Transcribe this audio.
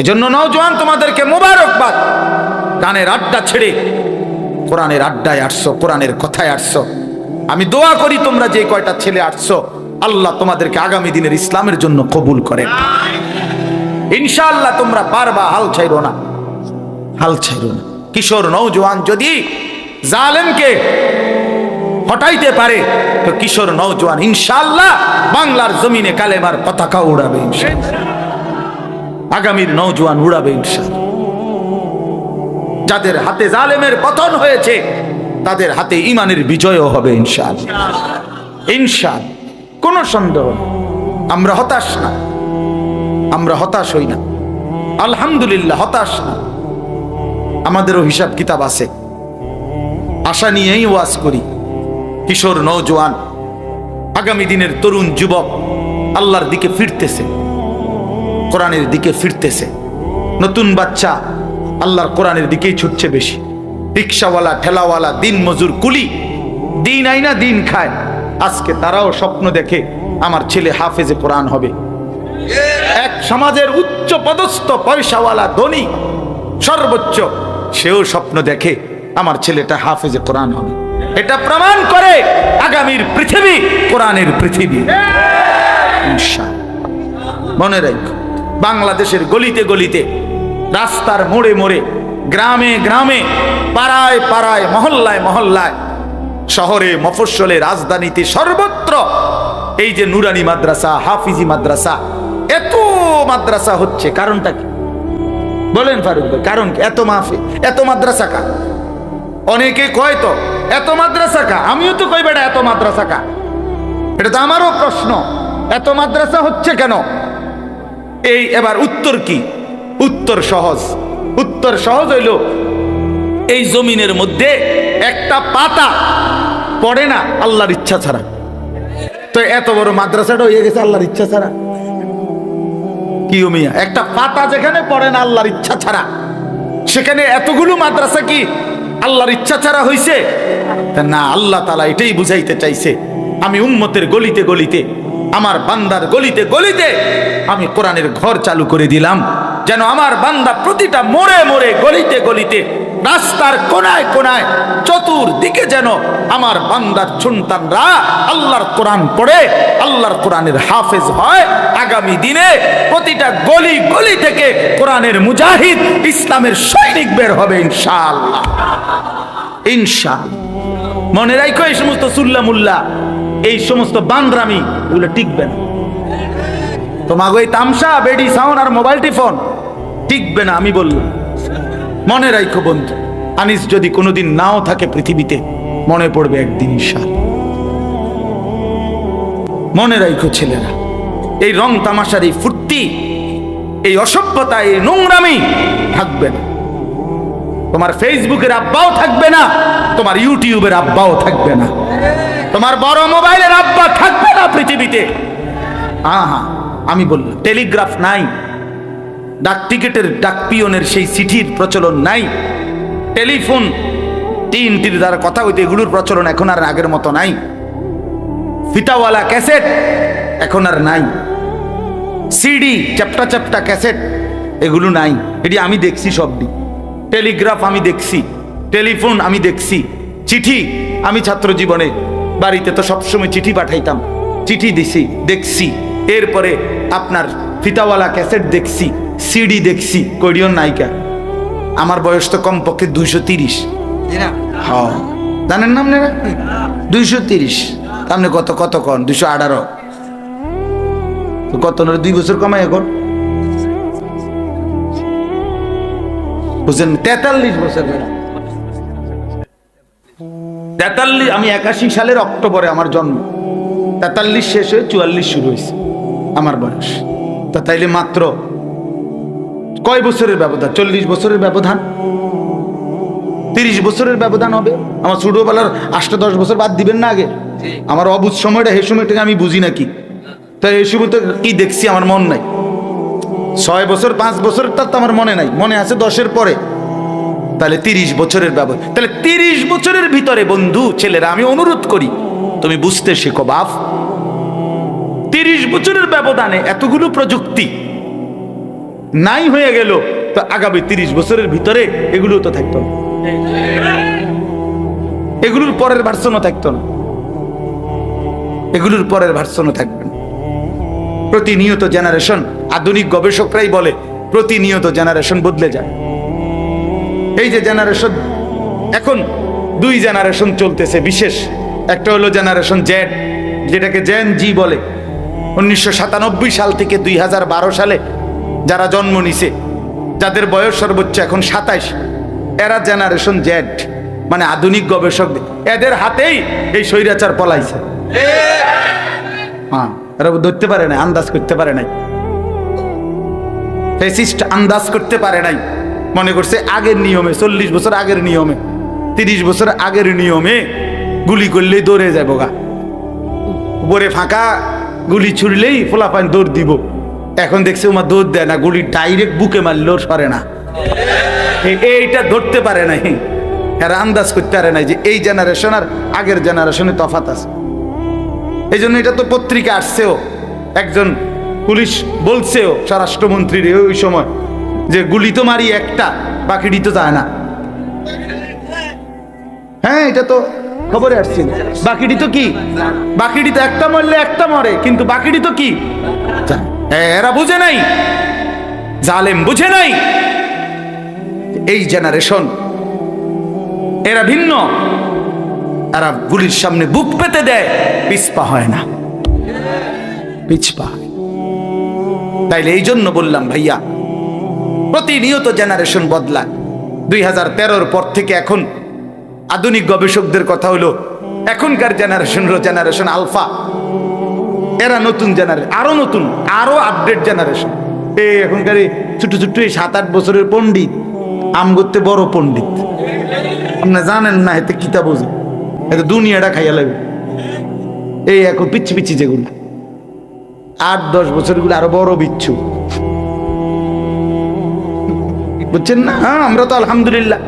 এজন্য নওজোয়ান, তোমাদেরকে মোবারকবাদ। গানের আড্ডা ছেড়ে, কোরআনের আড্ডায় আসছো, কোরআনের কথায় আসছো। আমি দোয়া করি তোমরা যে কয়টা ছেলে আসছো, আল্লাহ তোমাদেরকে আগামী দিনের ইসলামের জন্য কবুল করেন। ইনশাআল্লাহ তোমরা পারবা, হাল ছাইরো না। হাল ছাইরো না। কিশোর নৌজওয়ান যদি জালেমকে হটাইতে পারে, তো কিশোর নৌজওয়ান ইনশাআল্লাহ বাংলার জমিনে কালেমার পতাকা উড়াবে। ইনশাআল্লাহ আগামীর নৌজওয়ান উড়াবে ইনশাআল্লাহ। যাদের হাতে জালেমের পতন হয়েছে, তাদের হাতে ইমানের বিজয়ও হবে ইনশাআল্লাহ। ইনশাআল্লাহ। কোনো সন্দেহ আমরা হতাশ না। আমরা হতাশ হই না। আলহামদুলিল্লাহ, হতাশ না। আমাদেরও হিসাব কিতাব আছে। আশা নিয়েই ওয়াজ করি। কিশোর নৌজওয়ান আগামী দিনের তরুণ যুবক আল্লাহর দিকে ফিরতেছে। কোরআনের দিকে ফিরতেছে। নতুন বাচ্চা আল্লাহর কোরআনের দিকেই ছুটছে বেশি। রিক্সাওয়ালা, ঠেলাওয়ালা, দিন মজুর, কুলি। দিন আইনা দিন খায়। আজকে তারাও স্বপ্ন দেখে আমার ছেলে হাফেজে কোরআন হবে। এক সমাজের উচ্চ পদস্থ পয়সাওয়ালা ধনী, সর্বোচ্চ, সেও স্বপ্ন দেখে আমার ছেলেটা হাফেজে কোরআন হবে। এটা প্রমাণ করে আগামীর পৃথিবী, কোরআনের পৃথিবী। মনে রাখো বাংলাদেশের গলিতে গলিতে, রাস্তার মোড়ে মোড়ে, গ্রামে গ্রামে, পাড়ায় পাড়ায়, মহল্লায় মহল্লায়, শহরে মফস্বলে রাজধানীতে সর্বত্র এই যে নুরানি মাদ্রাসা, হাফিজি মাদ্রাসা, এত মাদ্রাসা হচ্ছে, কারণটা কি? বলেন ফারুক ভাই, কারণ? এত মাফি এত মাদ্রাসা কা অনেকে কয় তো, এত মাদ্রাসা কা আমিও তো কই বেটা, এত মাদ্রাসা কা এটা তো আমারও প্রশ্ন, এত মাদ্রাসা হচ্ছে কেন? এই এবার উত্তর কি? উত্তর সহজ। উত্তর সহজ হইল, এই জমিনের মধ্যে একটা পাতা পড়ে না, আল্লাহর ইচ্ছা ছাড়া। তো এত বড় মাদ্রাসাটা হয়ে গেছে আল্লাহর ইচ্ছা ছাড়া। কি মিয়া? একটা পাতা যেখানে পড়ে না, আল্লাহর ইচ্ছা ছাড়া। সেখানে এতগুলো মাদ্রাসা কি আল্লাহর ইচ্ছা ছাড়া হইছে? তা না, আল্লাহ তালা এটাই বুঝাইতে চাইছে। আমি উম্মতের গলিতে গলিতে আমার বান্দার গলিতে গলিতে আমি কোরআনের ঘর চালু করে দিলাম। যেন আমার বান্দা প্রতিটা মোড়ে মোড়ে গলিতে গলিতে রাস্তার কোনায় কোনায় চতুর্দিকে যেন আমার বান্দার সন্তানরা আল্লাহর কোরআন পড়ে, আল্লাহর কোরআনের হাফেজ হয়। আগামী দিনে প্রতিটা গলি গলি থেকে কোরআনের মুজাহিদ ইসলামের সৈনিক বের হবে ইনশাআল্লাহ। ইনশাআল্লাহ। মনে রাখো এই সমস্ত সুল্লা মুল্লা এই সমস্ত বান্দ্রামি এগুলো টিকবে না। তোমাকে ওই তামসা, বেডি সাউন্ড আর মোবাইল টিফোন টিকবে না, আমি বললাম। মনে রাখো বন্ধু, আনিস যদি কোনোদিন নাও থাকে পৃথিবীতে, মনে পড়বে একদিন ঈশান। মনে রাখো ছেলেরা, এই রং তামাশার এই ফুর্তি, এই অসভ্যতা, এই নোংরামি থাকবে না। তোমার ফেসবুকের আব্বাও থাকবে না, তোমার ইউটিউবের আব্বাও থাকবে না। তোমার বড় মোবাইলের আব্বা থাকবে না পৃথিবীতে। আহা, আমি বললাম, টেলিগ্রাফ নাই। ডাক টিকেটের, ডাক পিয়নের সেই চিঠির প্রচলন নাই। টেলিফোন তিনটির দ্বারা কথা হইতে এগুলোর প্রচলন এখন আর আগের মতো নাই। ফিতাওয়ালা ক্যাসেট এখন আর নাই। সিডি, চ্যাপটা চ্যাপটা ক্যাসেট, এগুলো নাই। এটি আমি দেখছি সবটি। টেলিগ্রাফ আমি দেখছি। টেলিফোন আমি দেখছি। চিঠি আমি ছাত্র জীবনে বাড়িতে তো সবসময় চিঠি পাঠাইতাম। চিঠি দিছি দেখছি। এরপরে আপনার ফিতাওয়ালা ক্যাসেট দেখছি সিডি দেখছি কোরিয়ন নায়িকা। আমার বয়স তো কমপক্ষে দুইশো তিরিশ। হ্যাঁ। জানেন না আপনারা? দুইশো তিরিশ। আপনি কত কত কন? দুইশো আঠারো। কত নয় দুই বছর কমাই এখন। বুঝছেন তেতাল্লিশ বছর তেতাল্লিশ আমি একাশি সালের অক্টোবরে আমার জন্ম। তেতাল্লিশ শেষ হয়ে চুয়াল্লিশ শুরু হয়েছে আমার বয়স। তা তাইলে মাত্র কয় বছরের ব্যবধান? চল্লিশ বছরের ব্যবধান? তিরিশ বছরের ব্যবধান হবে? আমার ছোটবেলার আটটা দশ বছর বাদ দিবেন না আগে? আমার অবুজ সময়টা হে সময়টাকে আমি বুঝি নাকি? তাই এই সময় তো কি দেখছি আমার মন নাই। ছয় বছর পাঁচ বছর তার তো আমার মনে নাই। মনে আছে দশের পরে। তাহলে তিরিশ বছরের ব্যবধান তাহলে তিরিশ বছরের ভিতরে বন্ধু, ছেলেরা, আমি অনুরোধ করি, তুমি বুঝতে শেখো বাপ। তিরিশ বছরের ব্যবধানে এতগুলো প্রযুক্তি নাই হয়ে গেল, তো আগামী তিরিশ বছরের ভিতরে এগুলো তো থাকতো না। এগুলোর পরের ভার্সনও থাকতো না। এগুলোর পরের ভার্সনও থাকবে না। প্রতিনিয়ত জেনারেশন আধুনিক গবেষকরাই বলে, প্রতিনিয়ত জেনারেশন বদলে যায়। এই যে জেনারেশন এখন দুই জেনারেশন চলতেছে বিশেষ। একটা হলো জেনারেশন জেড যেটাকে জেন জি বলে। উনিশশো সাতানব্বই সাল থেকে দুই হাজার বারো সালে যারা জন্ম নিছে, যাদের বয়স সর্বোচ্চ এখন সাতাইশ, এরা জেনারেশন জেড মানে আধুনিক গবেষক। এদের হাতেই এই স্বৈরাচার পলাইছে। হ্যাঁ এরা ধরতে পারে নাই, আন্দাজ করতে পারে নাই। আন্দাজ করতে পারে নাই। মনে করছে আগের নিয়মে, চল্লিশ বছর আগের নিয়মে, তিরিশ বছর আগের নিয়মে গুলি করলেই দৌড়ে যাব গা। উপরে ফাঁকা, গুলি ছুড়লেই ফোলাপান দৌড় দিব। এখন দেখছে ওমা দৌড় দেয় না, গুলি ডাইরেক্ট বুকে মারলেও সরে না। এইটা ধরতে পারে নাই। এরা আন্দাজ করতে পারে নাই যে এই জেনারেশন আর আগের জেনারেশনে তফাত আছে। এই জন্য এটা তো পত্রিকা আসছেও, একজন পুলিশ বলছেও, স্বরাষ্ট্রমন্ত্রীর ওই সময় যে গুলি তো মারি একটা, বাকিটি তো যায় না। হ্যাঁ এটা তো খবরে আসছে। বাকিটি তো কি? বাকিটি তো একটা মরলে একটা মরে, কিন্তু বাকিটি তো কি। এরা বুঝে নাই। জালেম বুঝে নাই। এই জেনারেশন এরা ভিন্ন। এরা গুলির সামনে বুক পেতে দেয়, পিছপা হয় না। পিছপা তাইলে এই জন্য বললাম, ভাইয়া প্রতিনিয়ত জেনারেশন বদলায়। দুই হাজার তেরোর পর থেকে এখন আধুনিক গবেষকদের কথা হলো, এখনকার জেনারেশন হলো জেনারেশন আলফা এরা নতুন জেনারেশন আরও নতুন, আরও আপডেট জেনারেশন এই এখনকার এই ছোট ছোট এই সাত আট বছরের পণ্ডিত, আম করতে বড় পণ্ডিত। আপনি জানেন না, এতে কিতা বোঝে? এতে দুনিয়াটা খাইয়া লাগবে। এই এখন পিচ্ছি পিচ্ছি যেগুলো। আট, দশ বছরগুলো আরও বড় বিচ্ছু। বুঝছেন না? হ্যাঁ আমরা তো আলহামদুলিল্লাহ।